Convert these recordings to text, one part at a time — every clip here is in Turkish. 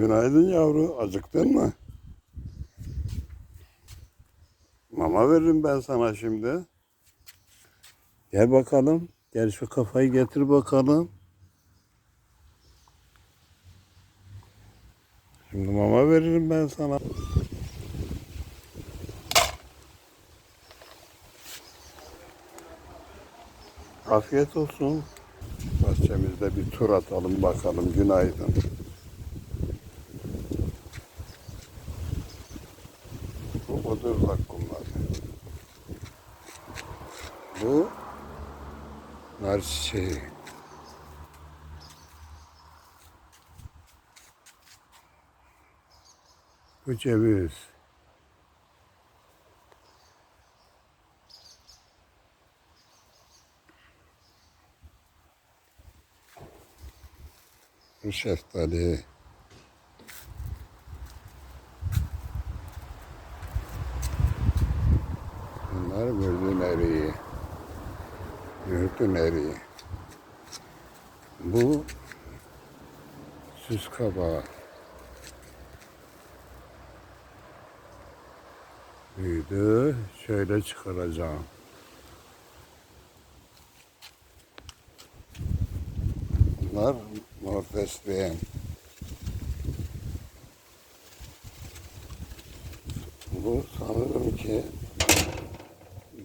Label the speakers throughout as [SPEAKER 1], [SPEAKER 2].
[SPEAKER 1] Günaydın yavru. Acıktın mı? Mama veririm ben sana şimdi. Gel bakalım. Gel şu kafayı getir bakalım. Şimdi mama veririm ben sana. Afiyet olsun. Bahçemizde bir tur atalım bakalım. Günaydın. Bu budur zakkumlar. Bu nar çiçeği. Bu ceviz. Bu şeftali. Bunlar mürdün eriği. Mürdün eriği. Bu süs kabağı. Büyüdü. Şöyle çıkaracağım. Bunlar morfesleyen. Bu sanırım ki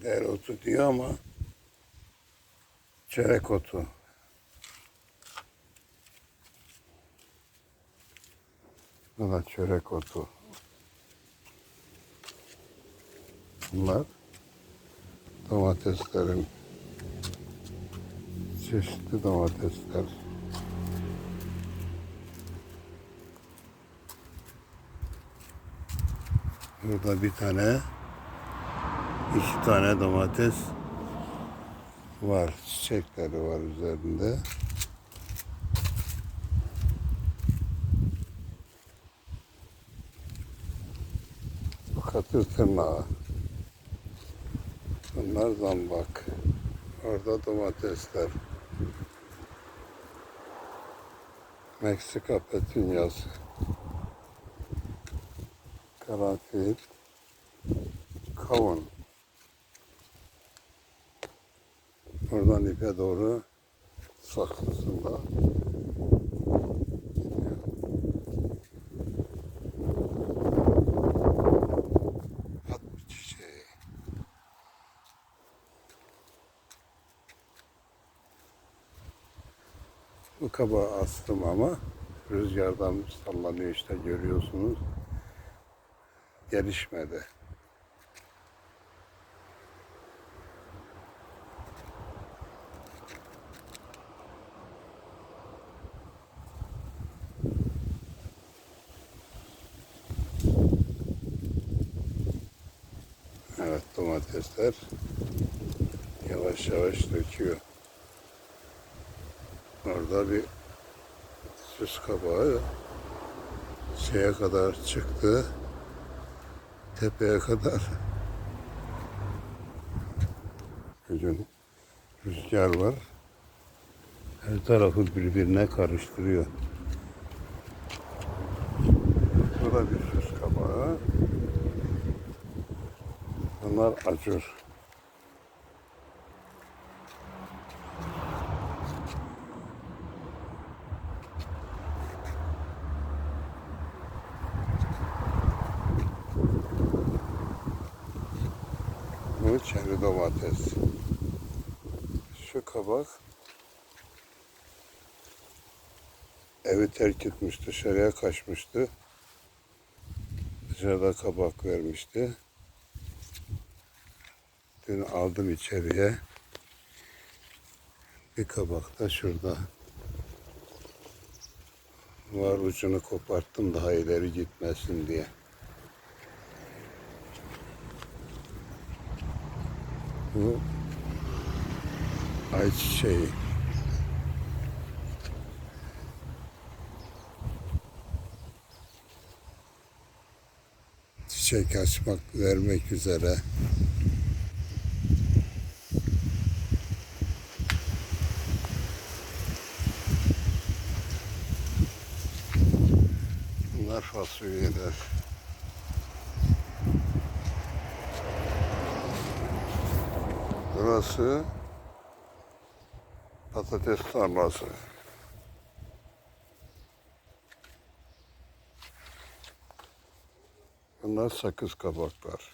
[SPEAKER 1] dereotu diyor ama çörek otu. Bu da çörek otu. Bunlar domateslerin çeşitli domatesler. Burada bir tane iki tane domates var. Çiçekleri var üzerinde. Bu katır tırnağı. Bunlar zambak. Orada domatesler. Meksika petunyası. Karanfil. Kavun. Oradan ipe doğru saklısında. Bu kabağı astım ama rüzgardan sallanıyor işte görüyorsunuz. Gelişmedi. Evet domatesler yavaş yavaş döküyor. Orada bir süs kabağı şeye kadar çıktı. Tepeye kadar. Bugün rüzgar var. Her tarafı birbirine karıştırıyor. Bu da bir süs kabağı. Bunlar acur. Bu çeri domates. Şu kabak evi terk etmiş, dışarıya kaçmıştı. Dışarıda kabak vermişti. Dün aldım içeriye. Bir kabak da şurada. Var ucunu koparttım daha ileri gitmesin diye. Bu ayçiçeği. Çiçek açmak, vermek üzere. Bunlar fasulyeler. Burası patates tarlası. Bunlar sakız kabaklar.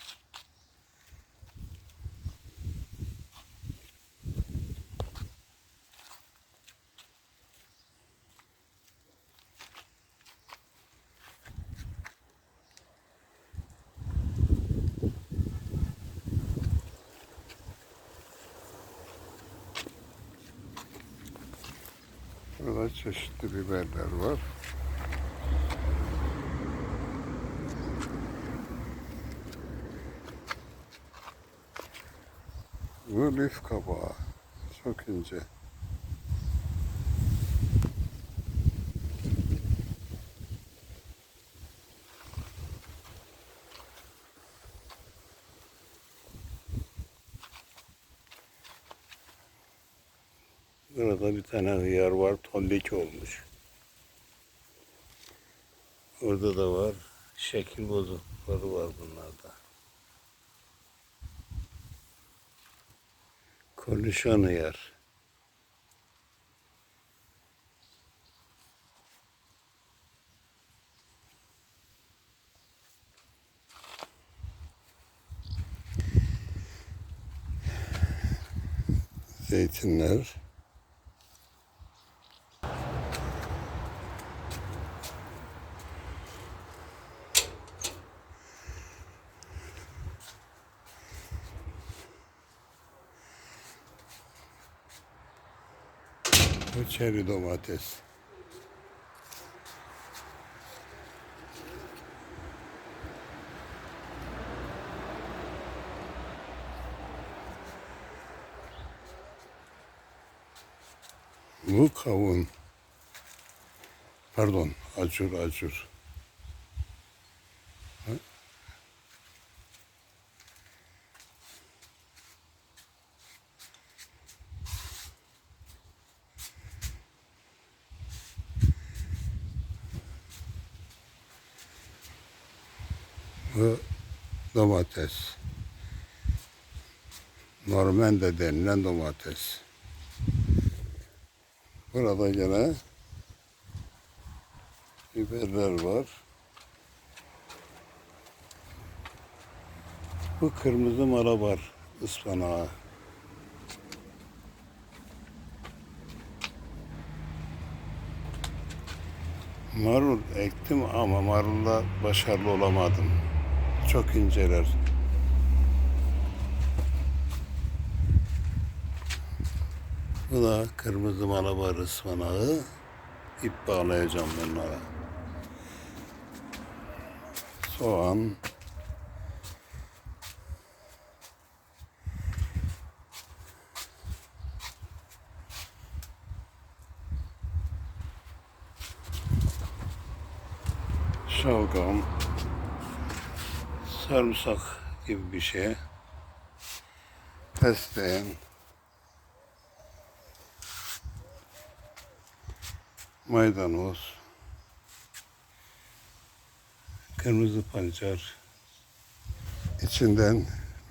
[SPEAKER 1] Burada çeşitli biberler var. Bu lif kabağı. Çok ince. Burada bir tane hıyar var, tollik olmuş. Orada da var, şekil bozuklukları var bunlarda. Konuşan hıyar. Zeytinler. Çeri domates. Bu kavun. Pardon, acur acur. Ha? Bu domates. Normende denilen domates. Burada gene biberler var. Bu kırmızı malabar ıspanağı. Marul ektim ama marulla başarılı olamadım. Çok inceler. Bu da kırmızı malabar ıspanağı. İp bağlayacağım bunlara. Soğan. Şalgam. Sarımsak gibi bir şey. Fesleğen. maydanoz, kırmızı pancar, içinden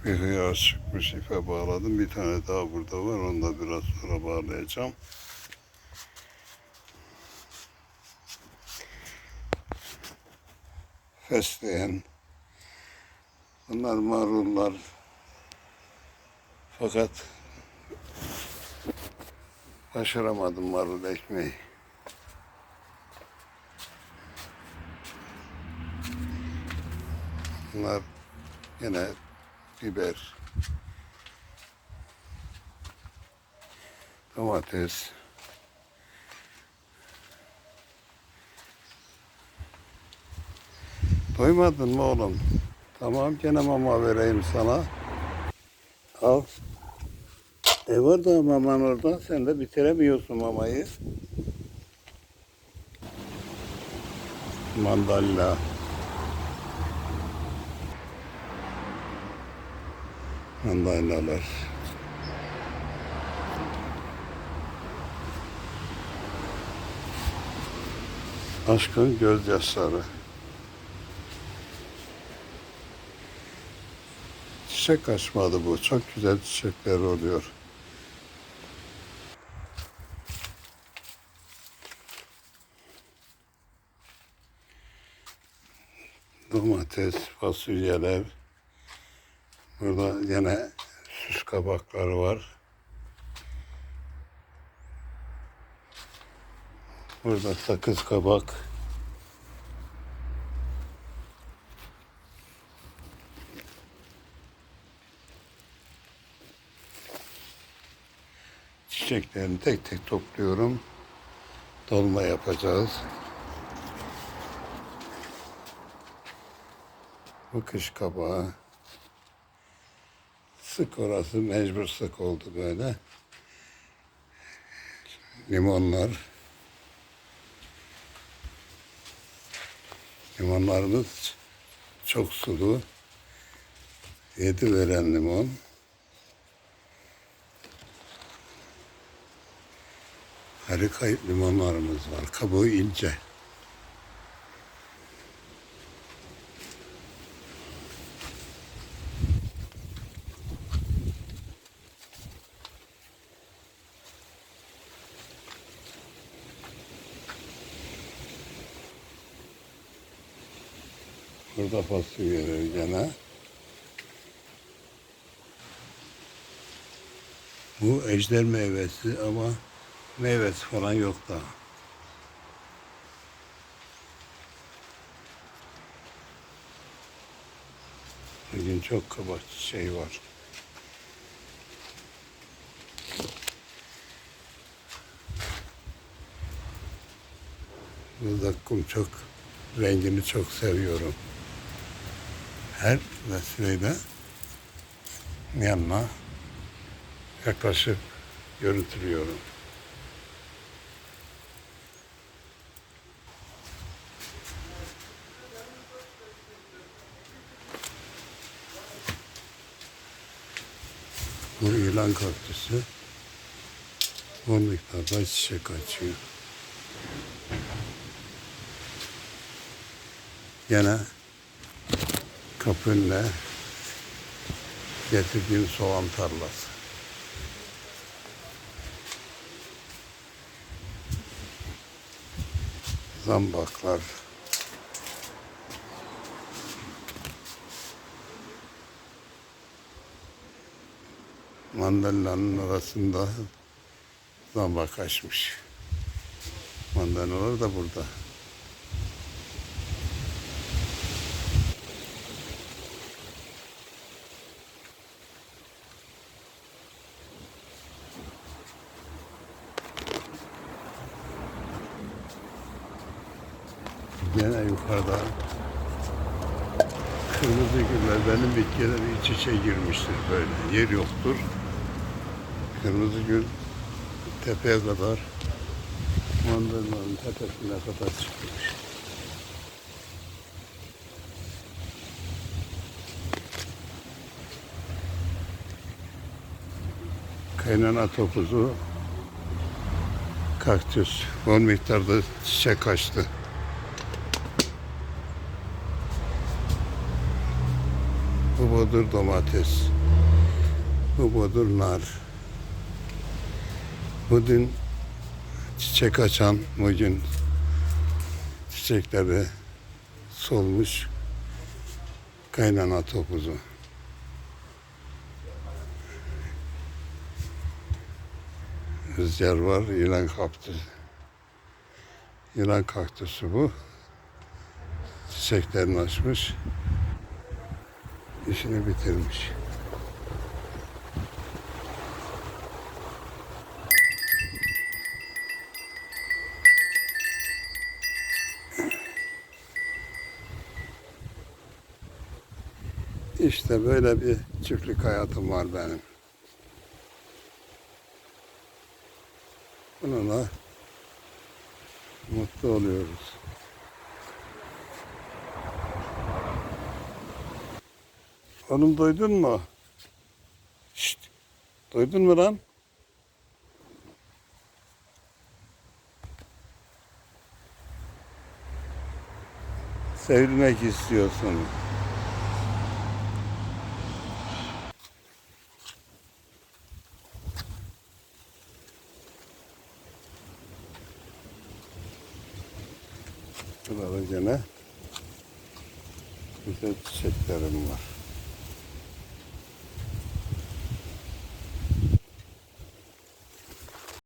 [SPEAKER 1] bir hıyar çıkmış ipe bağladım. Bir tane daha burada var. Onu da biraz sonra bağlayacağım. Fesleğen. Bunlar marullar. Fakat başaramadım marul ekmeği. Bunlar yine biber, domates, Doymadın mı oğlum? Tamam gene mama vereyim sana. Al. E var da maman orada. Sen de bitiremiyorsun mamayı. Mandalina. Mandalinalar. Aşkın gözyaşları. Çiçek açmadı bu. Çok güzel çiçekler oluyor. Domates, fasulyeler. Burada yine süs kabakları var. Burada sakız kabak. Çiçeklerini tek tek topluyorum. Dolma yapacağız. Bu kış kabağı. Sık orası mecbur sık oldu böyle. Limonlar. Limonlarımız çok sulu. Yedi veren limon. Harika limonlarımız var. Kabuğu ince. Burada fasulyeler gene. Bu ejder meyvesi ama meyvesi falan yok daha. Bugün çok kabak çiçeği var. Bu zakkum çok rengini çok seviyorum. Her vesileyle yanına yaklaşıp görüntülüyorum. Bu ilan kaktüsü bu miktarda çiçek açıyor. Gene kapınla getirdiğim soğan tarlası. Zambaklar. Mandalina'nın arasında zambak açmış. Mandalinalar da burada. Gene yukarıda kırmızı güller benim bitkileri iç içe girmiştir böyle. Yer yoktur. Kırmızı gül tepeye kadar mandalinaların tepesine kadar çıkmış. Kaynana topuzu kaktüs. Bol miktarda çiçek açtı. Bu budur domates. Bu budur nar. Bugün çiçek açan bugün çiçekleri solmuş kaynana topuzu. Rüzgar var, yılan kaptı. Yılan kaktüsü bu. Çiçeklerini açmış işini bitirmiş. İşte böyle bir çiftlik hayatım var benim. Bununla mutlu oluyoruz. Oğlum duydun mu? Şşt. Duydun mu lan? Sevilmek istiyorsun. Şurada